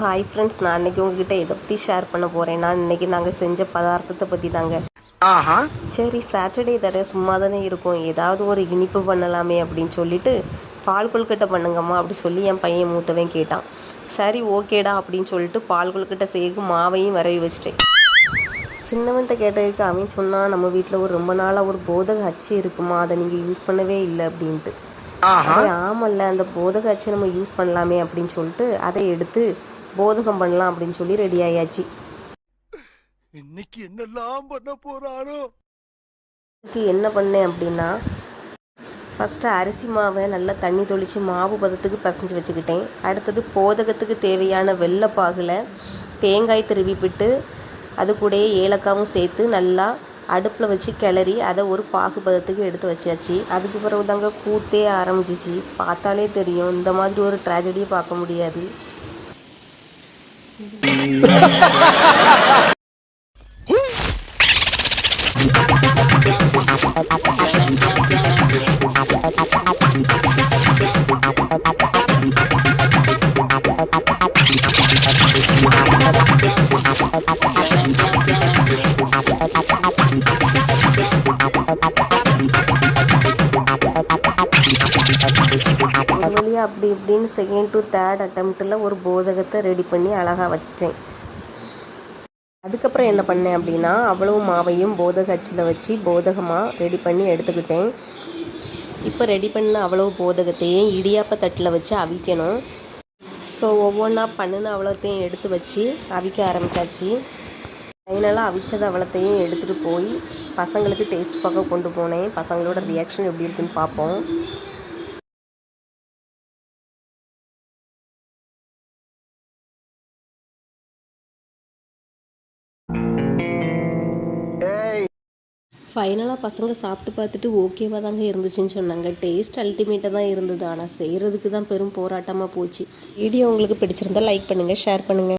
Hi friends நான் இன்னைக்கு உங்ககிட்ட இதை பற்றி ஷேர் பண்ண போகிறேன் நான் இன்னைக்கு நாங்கள் செஞ்ச பதார்த்தத்தை பற்றி தாங்க ஆஹா. சரி சாட்டர்டே தடவை சும்மா தானே இருக்கும். ஏதாவது ஒரு இனிப்பு பண்ணலாமே அப்படின்னு சொல்லிட்டு பால் கொழுக்கட்டை பண்ணுங்கம்மா அப்படி சொல்லி என் பையன் மூத்தவன் கேட்டான். சரி ஓகேடா அப்படின்னு சொல்லிட்டு பால் கொழுக்கட்டை செய்யக்கு மாவையும் வரவி வச்சிட்டேன். சின்னவன்கிட்ட கேட்டதுக்கு அவன் சொன்னான் நம்ம வீட்டில் ஒரு ரொம்ப நாளாக ஒரு போதக அச்சு இருக்குமா? அதை நீங்கள் யூஸ் பண்ணவே இல்லை அப்படின்ட்டு. ஆமல்ல அந்த போதக அச்சை நம்ம யூஸ் பண்ணலாமே அப்படின்னு சொல்லிட்டு அதை எடுத்து போதகம் பண்ணலாம் அப்படின்னு சொல்லி ரெடி ஆயாச்சு. இன்னைக்கு என்னெல்லாம் பண்ண போறாரோ? இதுக்கு என்ன பண்ணேன் அப்படின்னா ஃபஸ்ட்டு அரிசி மாவை நல்லா தண்ணி தொளித்து மாவு பதத்துக்கு பசைஞ்சு வச்சுக்கிட்டேன். அடுத்தது போதகத்துக்கு தேவையான வெள்ளைப்பாகில் தேங்காய் திருவி விட்டு அது கூடயே ஏலக்காவும் சேர்த்து நல்லா அடுப்பில் வச்சு கிளறி அதை ஒரு பாகு பதத்துக்கு எடுத்து வச்சாச்சு. அதுக்கு பிறகு தாங்க கூத்தே ஆரம்பிச்சிச்சு. பார்த்தாலே தெரியும் இந்த மாதிரி ஒரு ட்ராஜடியை பார்க்க முடியாது. ஒரு வழியாக அப்படி இப்படின்னு செகண்ட் டு தேர்ட் அட்டம்ப்டில் ஒரு போதகத்தை ரெடி பண்ணி அழகாக வச்சுட்டேன். அதுக்கப்புறம் என்ன பண்ணேன் அப்படின்னா அவ்வளவு மாவையும் போதக அச்சில் வச்சு போதகமாக ரெடி பண்ணி எடுத்துக்கிட்டேன். இப்போ ரெடி பண்ண அவ்வளவு போதகத்தையும் இடியாப்ப தட்டில் வச்சு அவிக்கணும். ஸோ ஒவ்வொன்றா பண்ணின அவ்வளோத்தையும் எடுத்து வச்சு அவிக்க ஆரம்பித்தாச்சு ஃபைனலாக அவிச்சது அவ்வளோத்தையும் எடுத்துகிட்டு போய் பசங்களுக்கு டேஸ்ட் பார்க்க கொண்டு போனேன். பசங்களோட ரியாக்ஷன் எப்படி இருக்குன்னு பார்ப்போம். ஃபைனலாக பசங்க சாப்பிட்டு பார்த்துட்டு ஓகேவாக தாங்க இருந்துச்சுன்னு சொன்னாங்க. டேஸ்ட் அல்டிமேட்டாக தான் இருந்தது. ஆனால் செய்கிறதுக்கு தான் பெரும் போராட்டமாக போச்சு. வீடியோ உங்களுக்கு பிடிச்சிருந்தா லைக் பண்ணுங்கள் ஷேர் பண்ணுங்கள்